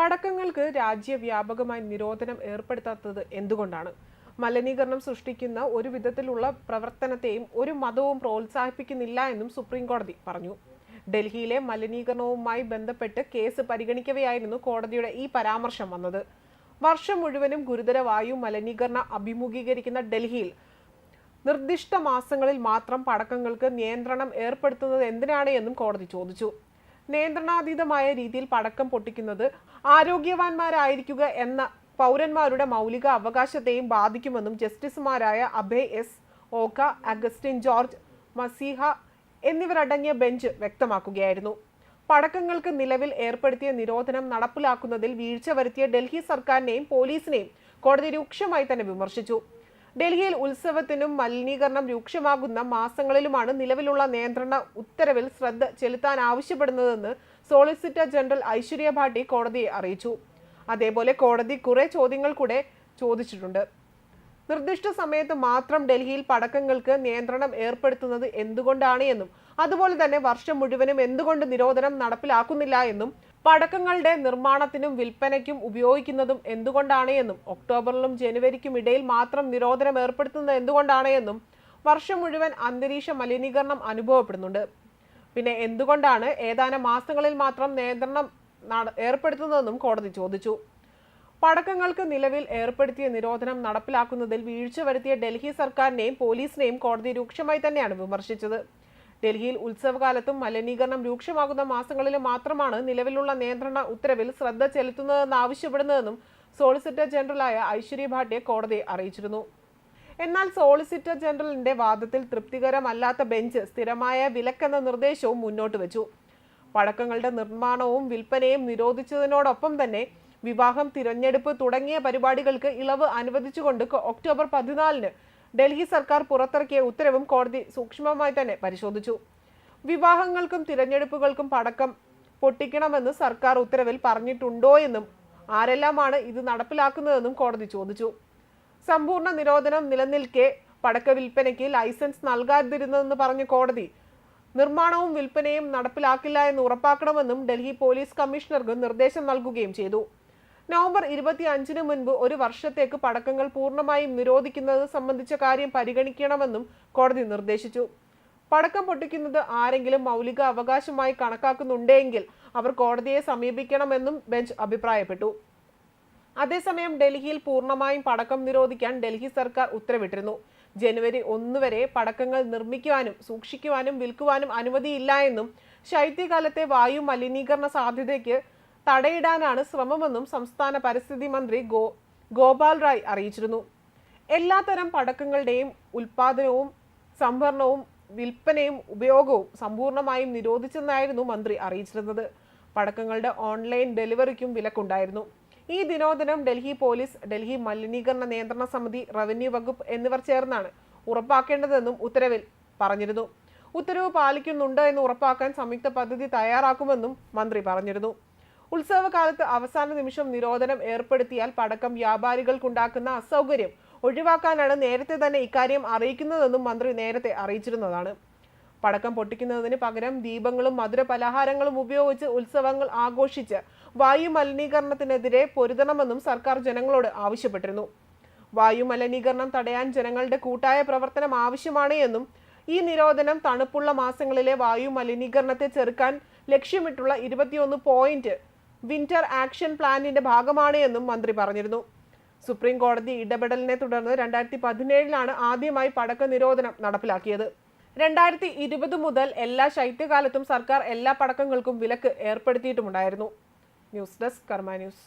പടക്കങ്ങൾക്ക് രാജ്യവ്യാപകമായി നിരോധനം ഏർപ്പെടുത്താത്തത് എന്തുകൊണ്ടാണ്? മലിനീകരണം സൃഷ്ടിക്കുന്ന ഒരു വിധത്തിലുള്ള പ്രവർത്തനത്തെയും ഒരു മതവും പ്രോത്സാഹിപ്പിക്കുന്നില്ല എന്നും സുപ്രീം കോടതി പറഞ്ഞു. ഡൽഹിയിലെ മലിനീകരണവുമായി ബന്ധപ്പെട്ട് കേസ് പരിഗണിക്കവെയായിരുന്നു കോടതിയുടെ ഈ പരാമർശം വന്നത്. വർഷം മുഴുവനും ഗുരുതര വായു മലിനീകരണ അഭിമുഖീകരിക്കുന്ന ഡൽഹിയിൽ നിർദ്ദിഷ്ട മാസങ്ങളിൽ മാത്രം പടക്കങ്ങൾക്ക് നിയന്ത്രണം ഏർപ്പെടുത്തുന്നത് എന്തിനാണ് എന്നും കോടതി ചോദിച്ചു. നിയന്ത്രണാതീതമായ രീതിയിൽ പടക്കം പൊട്ടിക്കുന്നത് ആരോഗ്യവാന്മാരായിരിക്കുക എന്ന പൗരന്മാരുടെ മൗലിക അവകാശത്തെയും ബാധിക്കുമെന്നും ജസ്റ്റിസുമാരായ അഭയ് എസ്. ഓക്ക അഗസ്റ്റിൻ ജോർജ് മസീഹ എന്നിവരടങ്ങിയ ബെഞ്ച് വ്യക്തമാക്കുകയായിരുന്നു. പടക്കങ്ങൾക്ക് നിലവിൽ ഏർപ്പെടുത്തിയ നിരോധനം നടപ്പിലാക്കുന്നതിൽ വീഴ്ച വരുത്തിയ ഡൽഹി സർക്കാരിനെയും പോലീസിനെയും കോടതി രൂക്ഷമായി തന്നെ വിമർശിച്ചു. ഡൽഹിയിൽ ഉത്സവത്തിനും മലിനീകരണം രൂക്ഷമാകുന്ന മാസങ്ങളിലുമാണ് നിലവിലുള്ള നിയന്ത്രണ ഉത്തരവിൽ ശ്രദ്ധ ചെലുത്താൻ ആവശ്യപ്പെടുന്നതെന്ന് സോളിസിറ്റർ ജനറൽ ഐശ്വര്യ ഭാട്ടി കോടതിയെ അറിയിച്ചു. അതേപോലെ കോടതി കുറെ ചോദ്യങ്ങൾ കൂടെ ചോദിച്ചിട്ടുണ്ട്. നിർദ്ദിഷ്ട സമയത്ത് മാത്രം ഡൽഹിയിൽ പടക്കങ്ങൾക്ക് നിയന്ത്രണം ഏർപ്പെടുത്തുന്നത് എന്തുകൊണ്ടാണ് എന്നും അതുപോലെ തന്നെ വർഷം മുഴുവനും എന്തുകൊണ്ട് നിരോധനം നടപ്പിലാക്കുന്നില്ല എന്നും പടക്കങ്ങളുടെ നിർമ്മാണത്തിനും വിൽപ്പനയ്ക്കും ഉപയോഗിക്കുന്നതും എന്തുകൊണ്ടാണ് എന്നും ഒക്ടോബറിലും ജനുവരിക്കും ഇടയിൽ മാത്രം നിരോധനം ഏർപ്പെടുത്തുന്നത് എന്തുകൊണ്ടാണ് എന്നും വർഷം മുഴുവൻ അന്തരീക്ഷ മലിനീകരണം അനുഭവപ്പെടുന്നുണ്ട്. പിന്നെ എന്തുകൊണ്ടാണ് ഏതാനും മാസങ്ങളിൽ മാത്രം നിയന്ത്രണം ഏർപ്പെടുത്തുന്നതെന്നും കോടതി ചോദിച്ചു. പടക്കങ്ങൾക്ക് നിലവിൽ ഏർപ്പെടുത്തിയ നിരോധനം നടപ്പിലാക്കുന്നതിൽ വീഴ്ച വരുത്തിയ ഡൽഹി സർക്കാരിനെയും പോലീസിനെയും കോടതി രൂക്ഷമായി തന്നെയാണ് വിമർശിച്ചത്. ഡൽഹിയിൽ ഉത്സവകാലത്തും മലിനീകരണം രൂക്ഷമാകുന്ന മാസങ്ങളിലും മാത്രമാണ് നിലവിലുള്ള നിയന്ത്രണ ഉത്തരവിൽ ശ്രദ്ധ ചെലുത്തുന്നതെന്ന് ആവശ്യപ്പെടുന്നതെന്നും സോളിസിറ്റർ ജനറലായ ഐശ്വര്യ ഭാട്ടിയെ കോടതി അറിയിച്ചിരുന്നു. എന്നാൽ സോളിസിറ്റർ ജനറലിന്റെ വാദത്തിൽ തൃപ്തികരമല്ലാത്ത ബെഞ്ച് സ്ഥിരമായ വിലക്കെന്ന നിർദ്ദേശവും മുന്നോട്ട് വെച്ചു. പടക്കങ്ങളുടെ നിർമ്മാണവും വിൽപ്പനയും നിരോധിച്ചതിനോടൊപ്പം തന്നെ വിവാഹം തിരഞ്ഞെടുപ്പ് തുടങ്ങിയ പരിപാടികൾക്ക് ഇളവ് അനുവദിച്ചുകൊണ്ട് ഒക്ടോബർ പതിനാലിന് ഡൽഹി സർക്കാർ പുറത്തിറക്കിയ ഉത്തരവും കോടതി സൂക്ഷ്മമായി തന്നെ പരിശോധിച്ചു. വിവാഹങ്ങൾക്കും തിരഞ്ഞെടുപ്പുകൾക്കും പടക്കം പൊട്ടിക്കണമെന്ന് സർക്കാർ ഉത്തരവിൽ പറഞ്ഞിട്ടുണ്ടോ എന്നും ആരെല്ലാമാണ് ഇത് നടപ്പിലാക്കുന്നതെന്നും കോടതി ചോദിച്ചു. സമ്പൂർണ നിരോധനം നിലനിൽക്കെ പടക്ക വിൽപ്പനയ്ക്ക് ലൈസൻസ് നൽകാതിരുന്നതെന്ന് പറഞ്ഞ കോടതി നിർമ്മാണവും വിൽപ്പനയും നടപ്പിലാക്കില്ല എന്ന് ഉറപ്പാക്കണമെന്നും ഡൽഹി പോലീസ് കമ്മീഷണർക്ക് നിർദ്ദേശം നൽകുകയും ചെയ്തു. നവംബർ ഇരുപത്തി അഞ്ചിന് മുൻപ് ഒരു വർഷത്തേക്ക് പടക്കങ്ങൾ പൂർണമായും നിരോധിക്കുന്നത് സംബന്ധിച്ച കാര്യം പരിഗണിക്കണമെന്നും കോടതി നിർദ്ദേശിച്ചു. പടക്കം പൊട്ടിക്കുന്നത് ആരെങ്കിലും മൗലിക അവകാശമായി കണക്കാക്കുന്നുണ്ടെങ്കിൽ അവർ കോടതിയെ സമീപിക്കണമെന്നും ബെഞ്ച് അഭിപ്രായപ്പെട്ടു. അതേസമയം ഡൽഹിയിൽ പൂർണമായും പടക്കം നിരോധിക്കാൻ ഡൽഹി സർക്കാർ ഉത്തരവിട്ടിരുന്നു. ജനുവരി ഒന്ന് വരെ പടക്കങ്ങൾ നിർമ്മിക്കുവാനും സൂക്ഷിക്കുവാനും വിൽക്കുവാനും അനുമതിയില്ല എന്നും ശൈത്യകാലത്തെ വായു മലിനീകരണ സാധ്യതയ്ക്ക് തടയിടാനാണ് ശ്രമമെന്നും സംസ്ഥാന പരിസ്ഥിതി മന്ത്രി ഗോ ഗോപാൽ റായ് അറിയിച്ചിരുന്നു. എല്ലാത്തരം പടക്കങ്ങളുടെയും ഉൽപാദനവും സംഭരണവും വിൽപ്പനയും ഉപയോഗവും സമ്പൂർണമായും നിരോധിച്ചെന്നായിരുന്നു മന്ത്രി അറിയിച്ചിരുന്നത്. പടക്കങ്ങളുടെ ഓൺലൈൻ ഡെലിവറിക്കും വിലക്കുണ്ടായിരുന്നു. ഈ ദിനോദനം ഡൽഹി പോലീസ് ഡൽഹി മലിനീകരണ നിയന്ത്രണ സമിതി റവന്യൂ വകുപ്പ് എന്നിവർ ചേർന്നാണ് ഉറപ്പാക്കേണ്ടതെന്നും ഉത്തരവിൽ പറഞ്ഞിരുന്നു. ഉത്തരവ് പാലിക്കുന്നുണ്ട് എന്ന് ഉറപ്പാക്കാൻ സംയുക്ത പദ്ധതി തയ്യാറാക്കുമെന്നും മന്ത്രി പറഞ്ഞിരുന്നു. ഉത്സവകാലത്ത് അവസാന നിമിഷം നിരോധനം ഏർപ്പെടുത്തിയാൽ പടക്കം വ്യാപാരികൾക്കുണ്ടാക്കുന്ന അസൗകര്യം ഒഴിവാക്കാനാണ് നേരത്തെ തന്നെ ഇക്കാര്യം അറിയിക്കുന്നതെന്നും മന്ത്രി നേരത്തെ അറിയിച്ചിരുന്നതാണ്. പടക്കം പൊട്ടിക്കുന്നതിന് പകരം ദീപങ്ങളും മധുര പലഹാരങ്ങളും ഉപയോഗിച്ച് ഉത്സവങ്ങൾ ആഘോഷിച്ച് വായു മലിനീകരണത്തിനെതിരെ പൊരുതണമെന്നും സർക്കാർ ജനങ്ങളോട് ആവശ്യപ്പെട്ടിരുന്നു. വായു മലിനീകരണം തടയാൻ ജനങ്ങളുടെ കൂട്ടായ പ്രവർത്തനം ആവശ്യമാണ് എന്നും ഈ നിരോധനം തണുപ്പുള്ള മാസങ്ങളിലെ വായു മലിനീകരണത്തെ ചെറുക്കാൻ ലക്ഷ്യമിട്ടുള്ള ഇരുപത്തിയൊന്ന് പോയിന്റ് വിന്റർ ആക്ഷൻ പ്ലാനിന്റെ ഭാഗമാണ് എന്നും മന്ത്രി പറഞ്ഞിരുന്നു. സുപ്രീം കോടതി ഇടപെടലിനെ തുടർന്ന് രണ്ടായിരത്തി പതിനേഴിലാണ് ആദ്യമായി പടക്ക നിരോധനം നടപ്പിലാക്കിയത്. രണ്ടായിരത്തി ഇരുപത് മുതൽ എല്ലാ ശൈത്യകാലത്തും സർക്കാർ എല്ലാ പടക്കങ്ങൾക്കും വിലക്ക് ഏർപ്പെടുത്തിയിട്ടുമുണ്ടായിരുന്നു. News desk Karma news.